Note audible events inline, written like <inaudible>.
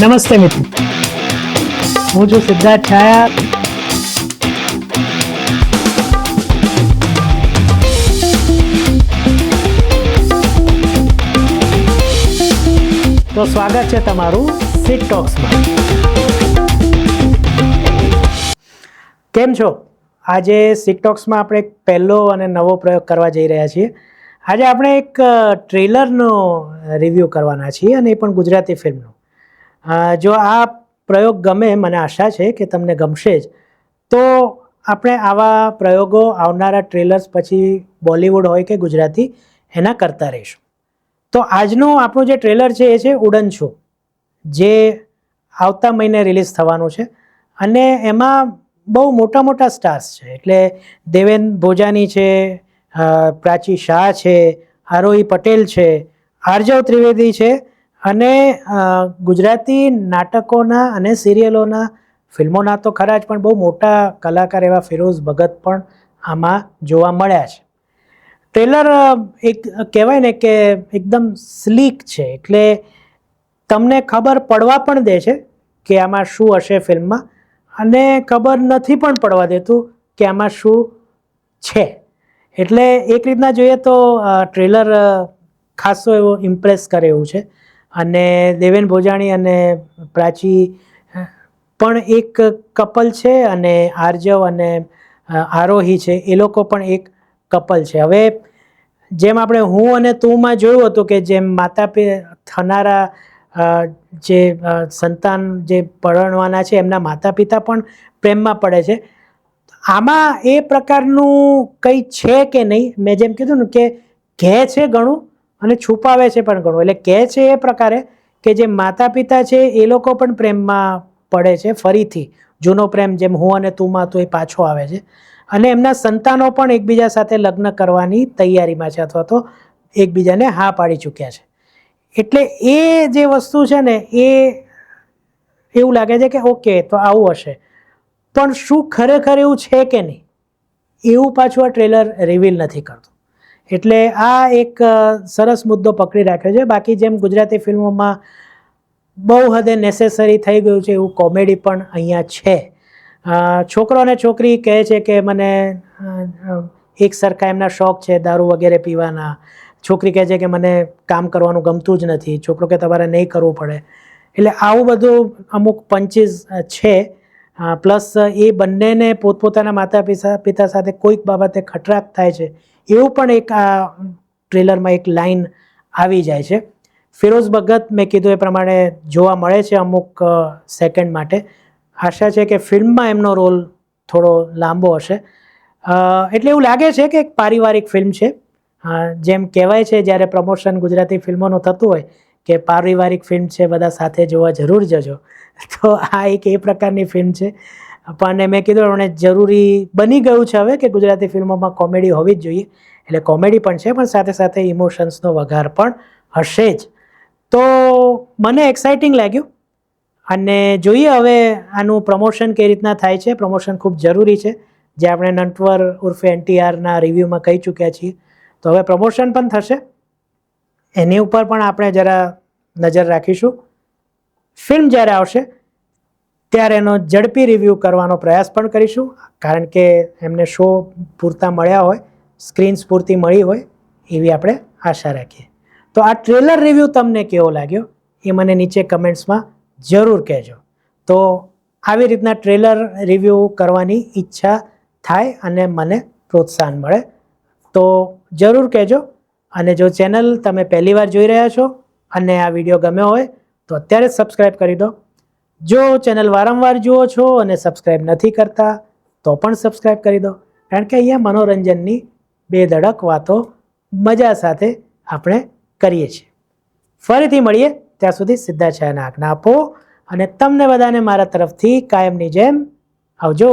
નમસ્તે મિત્રો. હું છું સિદ્ધાર્થ છાયા. તો સ્વાગત છે તમારું સિટ ટોક્સમાં કેમ છો? આજે સિટ આપણે એક પહેલો અને નવો પ્રયોગ કરવા જઈ રહ્યા છીએ. આજે આપણે એક ટ્રેલરનો રિવ્યૂ કરવાના છીએ અને એ પણ ગુજરાતી ફિલ્મનો જો આ પ્રયોગ ગમે, મને આશા છે કે તમને ગમશે જ. તો આપણે આવા પ્રયોગો આવનારા ટ્રેલર્સ પછી બોલિવૂડ હોય કે ગુજરાતી, એના કરતા રહીશું. તો આજનું આપણું જે ટ્રેલર છે, એ છે ઉડન છો જે આવતા મહિને રિલીઝ થવાનું છે. અને એમાં બહુ મોટા મોટા સ્ટાર્સ છે. એટલે દેવેન ભોજાની છે પ્રાચી શાહ છે, આરોહી પટેલ છે, આરજવ ત્રિવેદી છે અને ગુજરાતી નાટકોના અને સિરિયલોના ફિલ્મોના તો ખરા જ, પણ બહુ મોટા કલાકાર એવા ફિરોઝ ભગત પણ આમાં જોવા મળ્યા છે. ટ્રેલર એક, કહેવાય ને કે એકદમ સ્લીક છે, એટલે તમને ખબર પડવા પણ દે છે કે આમાં શું હશે ફિલ્મમાં, અને ખબર નથી પણ પડવા દેતું કે આમાં શું છે. એટલે એક રીતના જોઈએ તો ટ્રેલર ખાસો એવો ઇમ્પ્રેસ કરે એવું છે. અને દેવેન ભોજાણી અને પ્રાચી, પણ એક કપલ છે અને આર્જવ અને આરોહી છે, એ લોકો પણ એક કપલ છે. હવે જેમ આપણે હું અને તુંમાં જોયું હતું કે જેમ માતા પે થનારા જે સંતાન જે પરણવાના છે, એમના માતા પિતા પણ પ્રેમમાં પડે છે. આમાં એ પ્રકારનું કંઈ છે કે નહીં? મેં જેમ કીધું ને કે ઘે છે ઘણું અને છુપાવે છે પણ ઘણું. એટલે કહે છે એ પ્રકારે કે જે માતા પિતા છે એ લોકો પણ પ્રેમમાં પડે છે ફરીથી. જૂનો પ્રેમ જેમ હું અને તુંમાં તો એ પાછો આવે છે. અને એમના સંતાનો પણ એકબીજા સાથે લગ્ન કરવાની તૈયારીમાં છે અથવા તો એકબીજાને હા પાડી ચૂક્યા છે. એટલે એ જે વસ્તુ છે ને એ એવું લાગે છે કે ઓકે, તો આવું હશે. પણ શું ખરેખર એવું છે કે નહીં? એવું પાછું આ ટ્રેલર રિવીલ નથી કરતું. એટલે આ એક સરસ મુદ્દો પકડી રાખ્યો છે. બાકી જેમ ગુજરાતી ફિલ્મોમાં બહુ હદે નેસેસરી થઈ ગયું છે એવું કોમેડી પણ અહીંયા છે. છોકરો અને છોકરી કહે છે કે મને એક સરખા એમના શોખ છે દારૂ વગેરે પીવાના. છોકરી કહે છે કે મને કામ કરવાનું ગમતું જ નથી. છોકરો કે તમારે નહીં કરવું પડે. એટલે આવું બધું અમુક પંચીસ છે. પ્લસ એ બંનેને પોતપોતાના માતા પિતા પિતા સાથે કોઈક બાબતે ખટરાક થાય છે. એવું પણ એક આ ટ્રેલરમાં એક લાઈન આવી જાય છે. ફિરોઝ ભગત મેં કીધું એ પ્રમાણે જોવા મળે છે અમુક સેકન્ડ માટે. આશા છે કે ફિલ્મમાં એમનો રોલ થોડો લાંબો હશે. એટલે એવું લાગે છે કે એક પારિવારિક ફિલ્મ છે. જેમ કહેવાય છે જ્યારે પ્રમોશન ગુજરાતી ફિલ્મોનું થતું હોય કે પારિવારિક ફિલ્મ છે, બધા સાથે જોવા જરૂર જજો. <laughs> તો આ એક એ પ્રકારની ફિલ્મ છે. પણ મેં કીધું એમણે જરૂરી બની ગયું છે હવે કે ગુજરાતી ફિલ્મોમાં કોમેડી હોવી જ જોઈએ. એટલે કોમેડી પણ છે, પણ સાથે સાથે ઇમોશન્સનો વઘાર પણ હશે જ. તો મને એક્સાઇટિંગ લાગ્યું. અને જોઈએ હવે આનું પ્રમોશન કઈ રીતના થાય છે. પ્રમોશન ખૂબ જરૂરી છે. જે આપણે નટવર ઉર્ફે એનટીઆરના રિવ્યૂમાં કહી ચૂક્યા છીએ. તો હવે પ્રમોશન પણ થશે. એની ઉપર પણ આપણે જરા નજર રાખીશું. ફિલ્મ જ્યારે આવશે ત્યારે એનો ઝડપી રિવ્યૂ કરવાનો પ્રયાસ પણ કરીશું. કારણ કે એમને શો પૂરતા મળ્યા હોય સ્ક્રીન્સ પૂરતી મળી હોય, એવી આપણે આશા રાખીએ. તો આ ટ્રેલર રિવ્યૂ તમને કેવો લાગ્યો એ મને નીચે કમેન્ટ્સમાં જરૂર કહેજો. તો આવી રીતના ટ્રેલર રિવ્યૂ કરવાની ઈચ્છા થાય અને મને પ્રોત્સાહન મળે. તો જરૂર કહેજો. અને જો ચેનલ તમે પહેલીવાર જોઈ રહ્યા છો અને આ વીડિયો ગમ્યો હોય, તો અત્યારે જ સબસ્ક્રાઈબ કરી દો. જો ચેનલ વારંવાર જુઓ છો અને સબસ્ક્રાઈબ નથી કરતા, તો પણ સબસ્ક્રાઇબ કરી દો. કારણ કે અહીંયા મનોરંજનની બે ધડક વાતો મજા સાથે આપણે કરીએ છીએ. ફરીથી મળીએ, ત્યાં સુધી સીધા છાયાના આજ્ઞા આપો અને તમને બધાને મારા તરફથી કાયમની જેમ આવજો.